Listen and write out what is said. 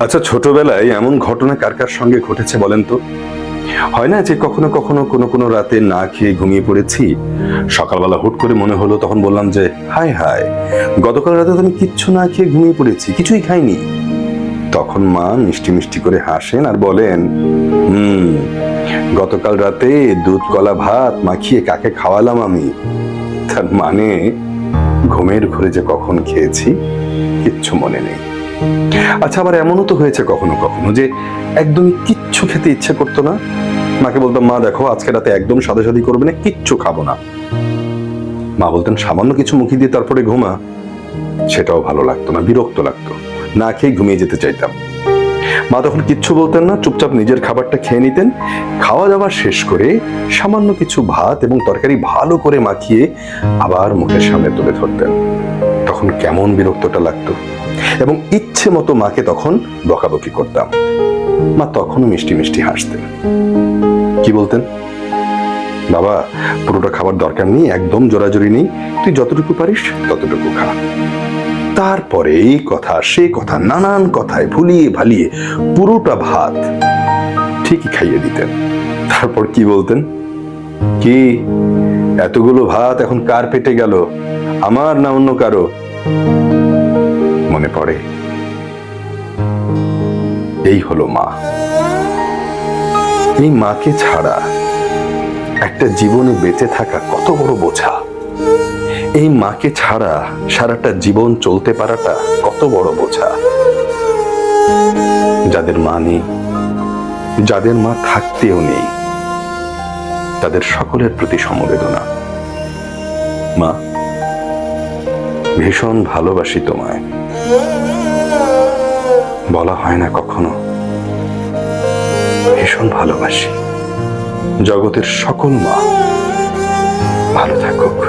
আচ্ছা ছোটবেলায় এমন ঘটনা কার কার সঙ্গে ঘটেছে বলেন তো? হয় না যে কখনো কখনো কোনো কোনো রাতে না খেয়ে ঘুমিয়ে পড়েছি? সকালবেলা হুট করে মনে হলো, তখন বললাম যে, হায় হায়, গতকাল রাতে আমি কিচ্ছু না খেয়ে ঘুমিয়ে পড়েছি, কিছুই খাইনি। তখন মা মিষ্টি মিষ্টি করে হাসেন আর বলেন, হুম, গতকাল রাতে দুধ, কলা, ভাত মাখিয়ে কাকে খাওয়ালাম আমি? তার মানে ঘুমের ঘরে যে কখন খেয়েছি, কিচ্ছু মনে নেই। আচ্ছা আবার এমনও তো হয়েছে কখনো কখনো যে একদমই কিচ্ছু খেতে ইচ্ছে করতো না। মাকে বলতাম, মা, দেখো, আজকে রাতে একদম সাদা সাদি করবে না, কিচ্ছু খাব না। মা বলতেন, সামান্য কিছু মুখি দিয়ে তারপরে ঘুমা, সেটাও ভালো লাগতো না, বিরক্ত লাগতো। না খেয়ে ঘুমিয়ে যেতে চাইতাম। মা তখন কিচ্ছু বলতেন না, চুপচাপ নিজের খাবারটা খেয়ে নিতেন। খাওয়া দাওয়া শেষ করে সামান্য কিছু ভাত এবং তরকারি ভালো করে মাখিয়ে আবার মুখের সামনে তুলে ধরতেন। তখন কেমন বিরক্তটা লাগতো। এবং ইচ্ছে মতো মাকে তখন বকাবকি করতাম। মা তখনও মিষ্টি মিষ্টি হাসতেন। কি বলতেন? বাবা, পুরোটা খাবার দরকার নেই, একদম জোরাজোরি নেই। তুই যতটুকু পারিস, ততটুকু খা। তারপরে এই কথা, সে কথা, নানান কথায় ভুলিয়ে ভালিয়ে পুরোটা ভাত ঠিকই খাইয়ে দিতেন। তারপর কি বলতেন? কি, এতগুলো ভাত এখন কার পেটে গেল? আমার না অন্য কারও? মনে পড়ে? এই হলো মা। এই মাকে ছাড়া একটা জীবনে বেঁচে থাকা কত বড় বোঝা। এই মাকে ছাড়া সারাটা জীবন চলতে পারাটা কত বড় বোঝা। যাদের মা নেই, যাদের মা থাকতেও নেই, তাদের সকলের প্রতি সমবেদনা। মা ভীষণ ভালোবাসি তোমায়। বলা হয় না কখনো। ভীষণ ভালোবাসি। জগতের সকল মা ভালো থাকুক